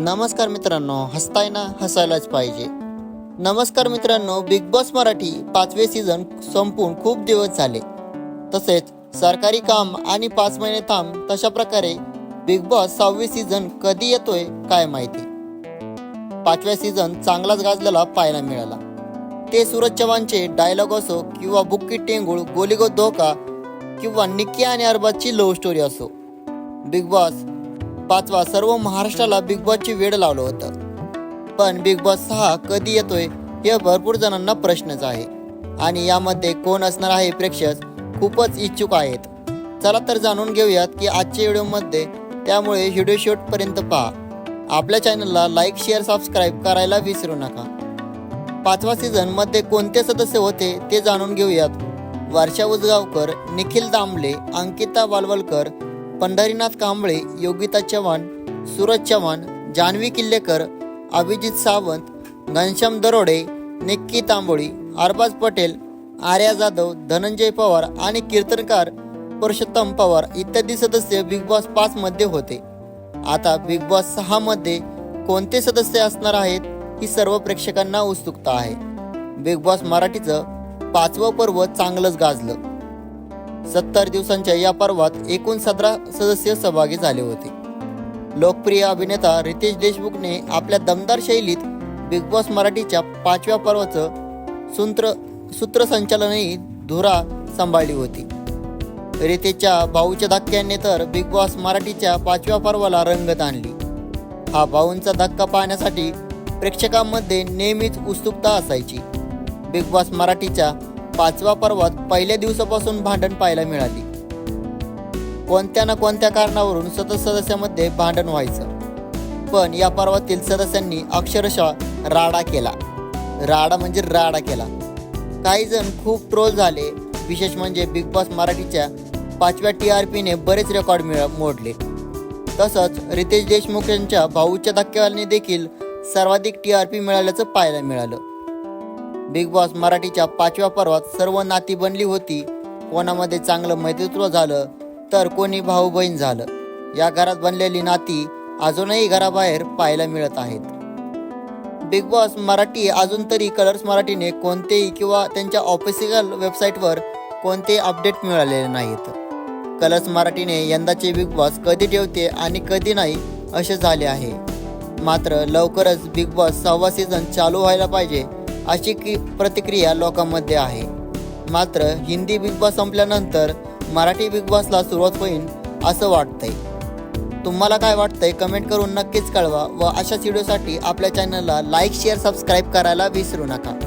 नमस्कार मित्रांनो हसताय ना हसायलाच पाहिजे. नमस्कार मित्रांनो बिग बॉस मराठी पाचवे सीझन संपून खूप दिवस झाले. तसेच सरकारी काम आणि पाच महिने थांब तशा प्रकारे बिग बॉस सहावे सीझन कधी येतोय काय माहिती? पाचव्या सीझन चांगलाच गाजलेला पाहायला मिळाला. ते सूरज चव्हाणचे डायलॉग असो किंवा बुक्की टेंगुळ गोलीगो धोका किंवा निक्की आणि अरबाजची लव्ह स्टोरी असो. बिग बॉस पाचवा सर्व महाराष्ट्राला बिग बॉसची वेळ लावलं होतं. पण बिग बॉस सहा कधी येतोय हे भरपूर जणांना प्रश्नच आहे. आणि यामध्ये कोण असणार आहे प्रेक्षक खूपच इच्छुक आहेत. चला तर जाणून घेऊयात की आजच्या व्हिडिओमध्ये त्यामुळे व्हिडिओ शेवटपर्यंत पहा. आपल्या चॅनलला लाईक शेअर सबस्क्राईब करायला विसरू नका. पाचवा सीझनमध्ये कोणते सदस्य होते ते जाणून घेऊयात. वर्षा उजगावकर निखिल दामले अंकिता वालवलकर पंढरीनाथ कांबळे योगिता चव्हाण सूरज चव्हाण जान्हवी किल्लेकर अभिजित सावंत घनश्याम दरोडे निक्की तांबोळी अरबाज पटेल आर्या जाधव धनंजय पवार आणि कीर्तनकार पुरुषोत्तम पवार इत्यादी सदस्य बिग बॉस पाच मध्ये होते. आता बिग बॉस सहा मध्ये कोणते सदस्य असणार आहेत ही सर्व प्रेक्षकांना उत्सुकता आहे. बिग बॉस मराठीचं पाचवं पर्व चांगलंच गाजलं. सत्तर दिवसांच्या या पर्वात एकूण सतरा सदस्य सहभागी झाले होते. लोकप्रिय अभिनेता रितेश देशमुखने आपल्या दमदार शैलीत बिग बॉस मराठीच्या पाचव्या पर्वाचं सूत्र सूत्रसंचालनही धुरा सांभाळली होती. रितेशच्या भाऊच्या धक्क्याने तर बिग बॉस मराठीच्या पाचव्या पर्वाला रंगत आणली. हा भाऊंचा धक्का पाहण्यासाठी प्रेक्षकांमध्ये नेहमीच उत्सुकता असायची. बिग बॉस मराठीच्या पाचव्या पर्वात पहिल्या दिवसापासून भांडण पाहायला मिळाली. कोणत्या ना कोणत्या कारणावरून सतत सदस्यामध्ये भांडण व्हायचं. पण या पर्वातील सदस्यांनी अक्षरशः राडा केला. राडा म्हणजे राडा केला. काही जण खूप ट्रोल झाले. विशेष म्हणजे बिग बॉस मराठीच्या पाचव्या टी आर पीने बरेच रेकॉर्ड मिळ मोडले. तसंच रितेश देशमुख यांच्या भाऊच्या धक्क्याने देखील सर्वाधिक टी आर पी मिळाल्याचं पाहायला मिळालं. बिग बॉस मराठीच्या पाचव्या पर्वात सर्व नाती बनली होती. कोणामध्ये चांगलं मैत्रित्व झालं तर कोणी भाऊ बहीण झालं. या घरात बनलेली नाती अजूनही घराबाहेर पाहायला मिळत आहेत. बिग बॉस मराठी अजून तरी कलर्स मराठीने कोणतेही किंवा त्यांच्या ऑफिशियल वेबसाईटवर कोणते अपडेट मिळालेले नाहीत. कलर्स मराठीने यंदाचे बिग बॉस कधी ठेवते आणि कधी नाही असे झाले आहे. मात्र लवकरच बिग बॉस सहावा सीझन चालू व्हायला पाहिजे अशी की प्रतिक्रिया लोकांमध्ये आहे. मात्र हिंदी बिग बॉस संपल्यानंतर मराठी बिग बॉसला सुरुवात होईल असं वाटतंय. तुम्हाला काय वाटतंय कमेंट करून नक्कीच कळवा व अशाच व्हिडिओसाठी आपल्या चॅनलला लाईक शेअर सबस्क्राईब करायला विसरू नका.